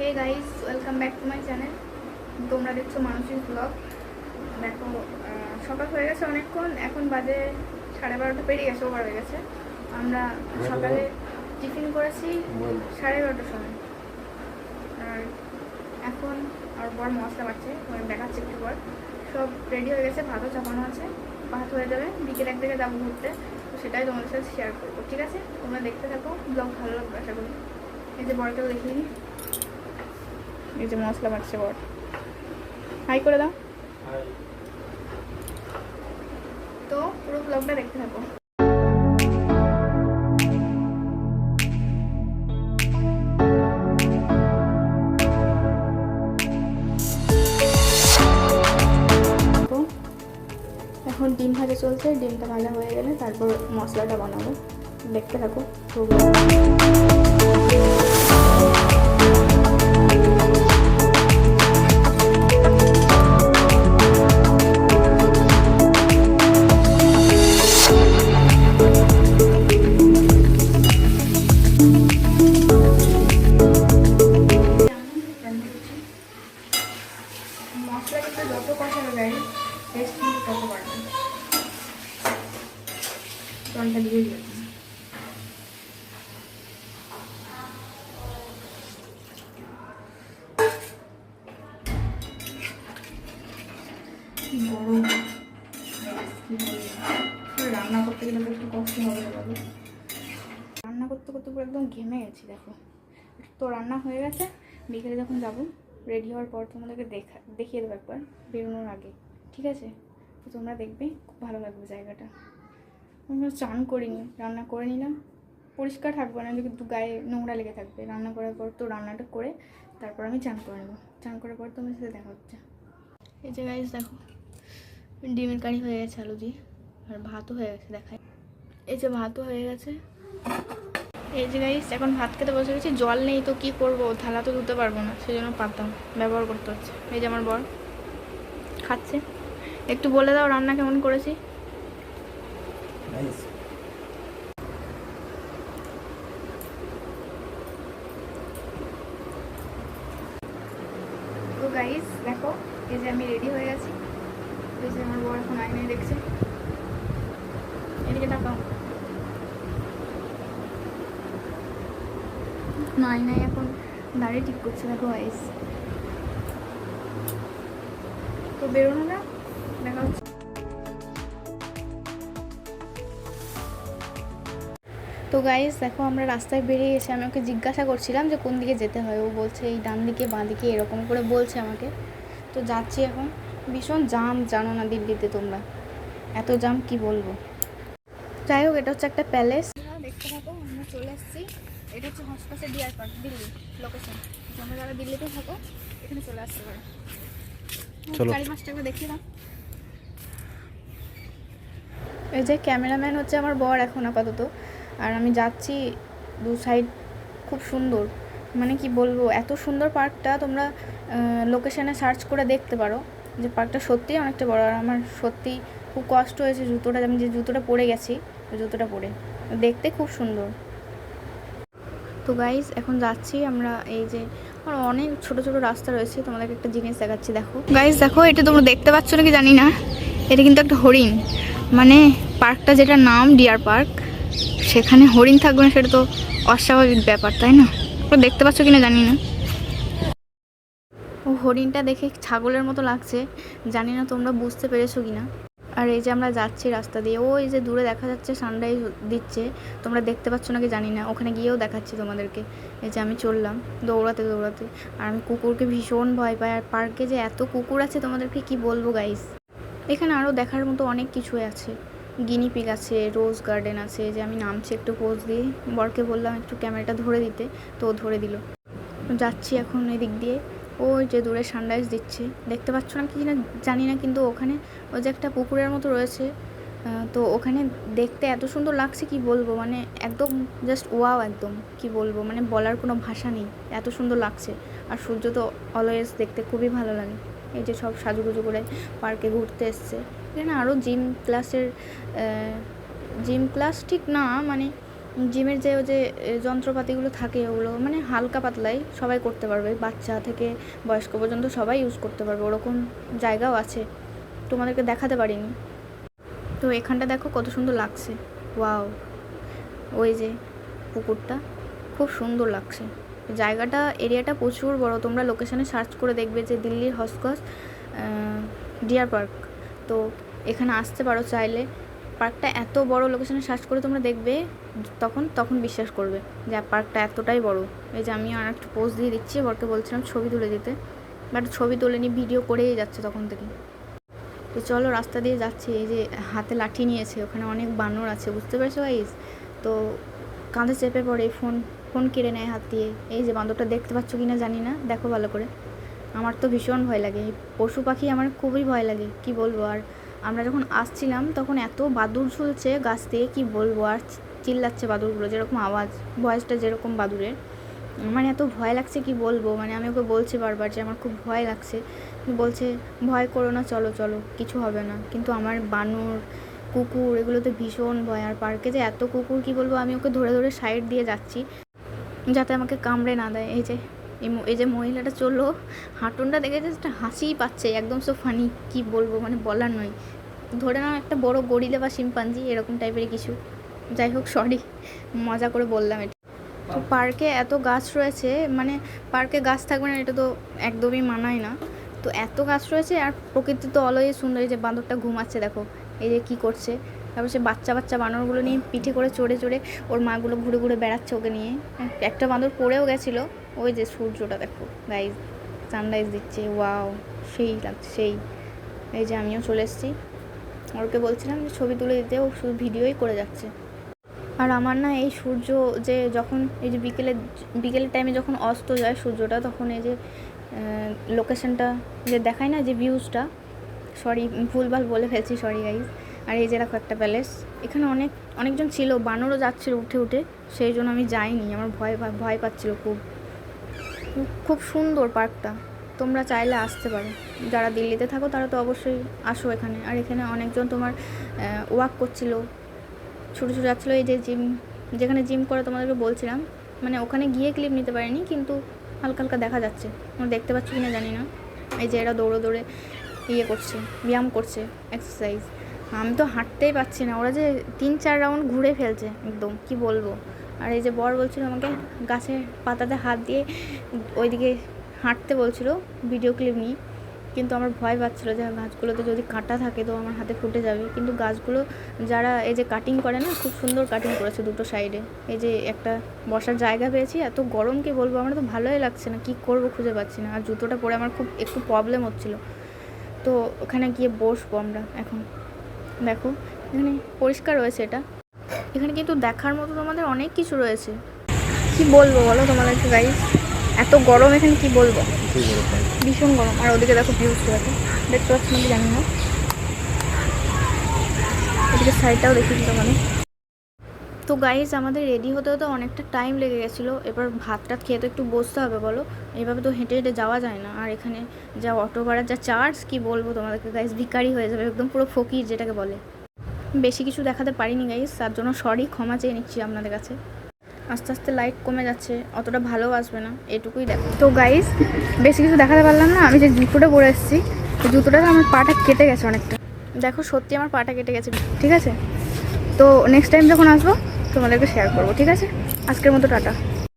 Hey guys welcome back to my channel. তোমরা দেখছ মানসিক ব্লগ দেখো সকাল হয়ে গেছে অনেকক্ষণ এখন বাজে সাড়ে বারোটা পেরিয়ে গেছে ওভার হয়ে গেছে। আমরা সকালে টিফিন করেছি সাড়ে এগারোটার সময়। আর এখন আর বড় মশলা বাড়ছে দেখাচ্ছে একটু পর। সব রেডি হয়ে গেছে ভাতও চাপানো আছে। ভাত হয়ে যাবে বিকেল এক থেকে যাব ঘুরতে। তো সেটাই তোমাদের সাথে শেয়ার করব ঠিক আছে? তোমরা দেখতে থাকো ব্লগ ভালো লাগবে আশা করি। এই যে বড়কেও দেখিয়ে নিই এই যে মশলা বাড়ছে বড় হাই করে দাও। তো পুরো ব্লগটা দেখতে থাকো। এখন ডিম ভাজা চলছে ডিমটা ভাজা হয়ে গেলে তারপর মশলাটা বানাবো। দেখতে থাকো। রান্না করতে গেলে একটু কষ্ট হবে রান্না করতে করতে পুরো একদম ঘেমে গেছি, দেখো। তো রান্না হয়ে গেছে, বিকেলে যখন যাব রেডি হওয়ার পর তোমাদেরকে দেখা, দেখিয়ে দেবো একবার, বেরোনোর আগে। ঠিক আছে? তো তোমরা দেখবে, খুব ভালো লাগবে জায়গাটা। আমরা চান করিনি, রান্না করে নিলাম। পরিষ্কার থাকবে না কিন্তু গায়ে নোংরা লেগে থাকবে। রান্না করার পর তো রান্নাটা করে তারপর আমি চান করে নেব। চান করার পর তোমার সাথে দেখা হচ্ছে। এই যে গাইজ দেখো, ডিমের কারি হয়ে গেছে আলু দিয়ে, আর ভাতও হয়ে গেছে দেখায় এই যে ভাতও হয়ে গেছে। এই যে গাইস এখন ভাত খেতে বসে গেছি, জল নেই তো কি করব? থালা তো ধুতে পারব না সেই জন্য পাতাম ব্যবহার করতে হচ্ছে। এই যে আমার বর, খাচ্ছে। একটু বলে দাও রান্না কেমন করেছি। তো গাইস দেখো, এই যে আমি রেডি হয়ে গেছি। এই যে আমার বর এখন আইনায় দেখছে। এদিকে তাকাও। নাই এখন দাঁড়িয়ে ঠিক করছে, দেখো আইস তো বেরোনো না, দেখা হচ্ছে। তো গাইজ দেখো আমরা রাস্তায় বেরিয়ে এসে আমি ওকে জিজ্ঞাসা করছিলাম যে কোন দিকে যেতে হয়। ও বলছে এই ডান দিকে বাঁ দিকে এরকম করে বলছে আমাকে। তো যাচ্ছি এখন। ভীষণ জাম জানো না দিল্লিতে তোমরা। এত জাম কি বলব? যাই হোক এটা হচ্ছে একটা প্যালেস দেখতে থাকো আমরা চলে এসেছি। এটা হচ্ছে হসপাসের ডিয়ার পার্ক দিল্লি লোকেশন তোমরা যারা দিল্লিতে থাকো এখানে চলে আসতে পারো। চারি পাঁচটা করে দেখিয়ে দাও। এই যে ক্যামেরাম্যান হচ্ছে আমার বর এখন আপাতত। আর আমি যাচ্ছি দু সাইড খুব সুন্দর। মানে কি বলব, এত সুন্দর পার্কটা তোমরা লোকেশানে সার্চ করে দেখতে পারো যে পার্কটা সত্যিই অনেকটা বড়। আর আমার সত্যি খুব কষ্ট হয়েছে জুতোটা, আমি যে জুতোটা পরে গেছি, জুতোটা পরে। দেখতে খুব সুন্দর। তো গাইজ এখন যাচ্ছি আমরা এই যে অনেক ছোট ছোট রাস্তা রয়েছে, তোমাদেরকে একটা জিনিস দেখাচ্ছি, দেখো। গাইজ দেখো, এটা তোমরা দেখতে পাচ্ছ নাকি জানি না? এটা কিন্তু একটা হরিণ। মানে পার্কটা যেটা নাম ডিয়ার পার্ক সেখানে হরিণ থাকবে না, সেটা তো অস্বাভাবিক ব্যাপার, তাই না? তোমরা দেখতে পাচ্ছ কিনা জানি না। ও, হরিণটা দেখে ছাগলের মতো লাগছে, জানি না তোমরা বুঝতে পেরেছ কিনা। আর এই যে আমরা যাচ্ছি রাস্তা দিয়ে ওই যে দূরে দেখা যাচ্ছে সানরাইজ দিচ্ছে, তোমরা দেখতে পাচ্ছ নাকি জানি না, ওখানে গিয়েও দেখাচ্ছি তোমাদেরকে। এই যে আমি চললাম, দৌড়াতে দৌড়াতে, আর আমি কুকুরকে ভীষণ ভয় পাই, আর পার্কে যে এত কুকুর আছে তোমাদেরকে কি বলব গাইস এখানে আরও দেখার মতো অনেক কিছুই আছে। গিনিপিগ আছে রোজ গার্ডেন আছে, যে আমি নামছি একটু পোজ দিয়ে। বরকে বললাম একটু ক্যামেরাটা ধরে দিতে, তো ধরে দিল। যাচ্ছি এখন এদিক দিয়ে। ওই যে দূরে সানরাইজ দিচ্ছে। দেখতে পাচ্ছ না কি না জানি না কিন্তু ওখানে ওই যে একটা পুকুরের মতো রয়েছে। তো ওখানে দেখতে এত সুন্দর লাগছে কি বলব? মানে একদম জাস্ট ওয়াও একদম, কি বলব? মানে বলার কোনো ভাষা নেই। এত সুন্দর লাগছে। আর সূর্য তো অলওয়েজ দেখতে খুবই ভালো লাগে। এই যে সব সাজুগুজু করে পার্কে ঘুরতে এসছে। এখানে আরও জিম ক্লাসের জিম ক্লাস ঠিক না মানে জিমের যে যে যন্ত্রপাতিগুলো থাকে ওগুলো মানে হালকা পাতলাই সবাই করতে পারবে, বাচ্চা থেকে বয়স্ক পর্যন্ত সবাই ইউজ করতে পারবে, ওরকম জায়গাও আছে, তোমাদেরকে দেখাতে পারিনি। তো এখানটা দেখো কত সুন্দর লাগছে, ওয়াও, ওই যে পুকুরটা খুব সুন্দর লাগছে। জায়গাটা, এরিয়াটা প্রচুর বড়, তোমরা লোকেশানে সার্চ করে দেখবে যে দিল্লির হসকস ডিয়ার পার্ক তো এখানে আসতে পারো চাইলে। পার্কটা এত বড় লোকেশানে সার্চ করে তোমরা দেখবে, তখন তখন বিশ্বাস করবে যে পার্কটা এতটাই বড়। এই যে আমি আর একটা পোস্ট দিয়ে দিচ্ছি, বরকে বলছিলাম ছবি তুলে দিতে। বাট ছবি তোলেনি ভিডিও করেই যাচ্ছে তখন থেকে। তো চলো রাস্তা দিয়ে যাচ্ছি, এই যে হাতে লাঠি নিয়েছে, ওখানে অনেক বানর আছে, বুঝতে পেরেছ গাইজ তো কাঁধে চেপে পড়ে ফোন ফোন কেড়ে নেয় হাত দিয়ে। এই যে বান্দরটা দেখতে পাচ্ছ কি না জানি না, দেখো ভালো করে। আমার তো ভীষণ ভয় লাগে। এই পশু পাখি আমার খুবই ভয় লাগে, কি বলব আর? আমরা যখন আসছিলাম, তখন এত বাদুর ঝুলছে গাছ থেকে কি বলব? আর চিল্লাচ্ছে বাদুরগুলো যেরকম আওয়াজ, ভয়েসটা যেরকম বাদুরের মানে এত ভয় লাগছে, কি বলব? মানে আমি ওকে বলছি বারবার যে আমার খুব ভয় লাগছে। বলছে, ভয় করো না, চলো চলো, কিছু হবে না। কিন্তু আমার বানর, কুকুর, এগুলোতে ভীষণ ভয়। আর পার্কে যে এত কুকুর, কি বলব? আমি ওকে ধরে ধরে সাইড দিয়ে যাচ্ছি, যাতে আমাকে কামড়ে না দেয়। এই যে এই এই যে মহিলাটা চলল হাঁটুনটা দেখে জাস্ট হাসিই পাচ্ছে একদম সো ফানি কি বলব মানে বলার নয়। ধরে নাও একটা বড় গরিলা বা শিম্পাঞ্জি এরকম টাইপের কিছু। যাই হোক সরি মজা করে বললাম এটা। তো পার্কে এত গাছ রয়েছে মানে পার্কে গাছ থাকবে না এটা তো একদমই মানায় না। তো এত গাছ রয়েছে আর প্রকৃতি তো অলওয়েজ সুন্দর এই যে বাঁদরটা ঘুমাচ্ছে দেখো এই যে কী করছে। তারপর সে বাচ্চা বাচ্চা বানরগুলো নিয়ে পিঠে করে চড়ে চড়ে ওর মাগুলো ঘুরে ঘুরে বেড়াচ্ছে ওকে নিয়ে। একটা বাঁদর পড়েও গেছিল। ওই যে সূর্যটা দেখো গাইজ সানরাইজ দিচ্ছে ওয়াও সেই লাগছে, সেই। এই যে আমিও চলে এসেছি। ওকে বলছিলাম যে ছবি তুলে দিতে, ও শুধু ভিডিওই করে যাচ্ছে। আর আমার না এই সূর্য যে যখন, এই যে বিকেলে বিকেলের টাইমে যখন অস্ত যায় সূর্যটা, তখন এই যে লোকেশনটা যে দেখায় না যে ভিউজটা সরি ভুলভাল বলে ফেলছি সরি গাইজ আর এই যে দেখো একটা প্যালেস। এখানে অনেক, অনেকজন ছিল, বানরও যাচ্ছিল উঠে উঠে, সেই জন্য আমি যাইনি। আমার ভয়, ভয়- পাচ্ছিল খুব। খুব সুন্দর পার্কটা। তোমরা চাইলে আসতে পারো। যারা দিল্লিতে থাকো, তারা তো অবশ্যই আসো এখানে। আর এখানে অনেকজন তোমার ওয়াক করছিল। ছোটো ছোটো যাচ্ছিল। এই যে জিম যেখানে জিম করে তোমাদেরকে বলছিলাম মানে ওখানে গিয়ে ক্লিপ নিতে পারিনি, কিন্তু হালকা হালকা দেখা যাচ্ছে। তোমরা দেখতে পাচ্ছ কিনা জানি না। এই যে এরা দৌড়ে দৌড়ে ইয়ে করছে, ব্যায়াম করছে এক্সারসাইজ আমি তো হাঁটতেই পারছি না। ওরা যে তিন, চার রাউন্ড ঘুরে ফেলছে, একদম। কি বলব? আর এই যে বর বলছিল আমাকে গাছের পাতাতে হাত দিয়ে ওইদিকে হাঁটতে বলছিল ভিডিও ক্লিপ নিয়ে। কিন্তু আমার ভয় পাচ্ছিলো যে গাছগুলোতে যদি কাঁটা থাকে তো আমার হাতে ফুটে যাবে। কিন্তু গাছগুলো যারা এই যে কাটিং করে না, খুব সুন্দর কাটিং করেছে দুটো সাইডে এই যে একটা বসার জায়গা পেয়েছি, এত গরম কি বলব? আমার তো ভালোই লাগছে না, কি করব খুঁজে পাচ্ছি না। আর জুতোটা পরে আমার খুব একটু প্রবলেম হচ্ছিল। তো ওখানে গিয়ে বসবো আমরা এখন। দেখো এখানে পরিষ্কার রয়েছে এটা। এখানে কিন্তু দেখার মতো তোমাদের অনেক কিছু রয়েছে। কি বলব বলো তোমাদেরকে গাইজ এত গরম এখানে কি বলব? ভীষণ গরম। আর ওদিকে দেখো ভিউজ দেখো। দেখতে পাচ্ছি জানি না। ওদিকে সাইডটাও দেখিয়েছি তোমাদের তো গাইজ আমাদের রেডি হতে হতে অনেকটা টাইম লেগে গেছিল। এবার ভাত টাত খেয়ে তো একটু বসতে হবে বলো। এভাবে তো হেঁটে হেঁটে যাওয়া যায় না। আর এখানে যা অটো ভাড়ার যা চার্জ কি বলব তোমাদেরকে গাইজ ভিকারি হয়ে যাবে, একদম পুরো ফকির যেটাকে বলে। বেশি কিছু দেখাতে পারিনি গাইজ তার জন্য সরি ক্ষমা চেয়ে নিচ্ছি আপনাদের কাছে। আস্তে আস্তে লাইট কমে যাচ্ছে, অতটা ভালো আসবে না, এটুকুই দেখো। তো গাইজ বেশি কিছু দেখাতে পারলাম না, আমি যে জুতোটা পরে এসেছি তো জুতোটাতে আমার পাটা কেটে গেছে অনেকটা। দেখো সত্যি আমার পাটা কেটে গেছে, ঠিক আছে? তো নেক্সট টাইম যখন আসব তোমাদেরকে শেয়ার করব ঠিক আছে? আজকের মতো টাটা।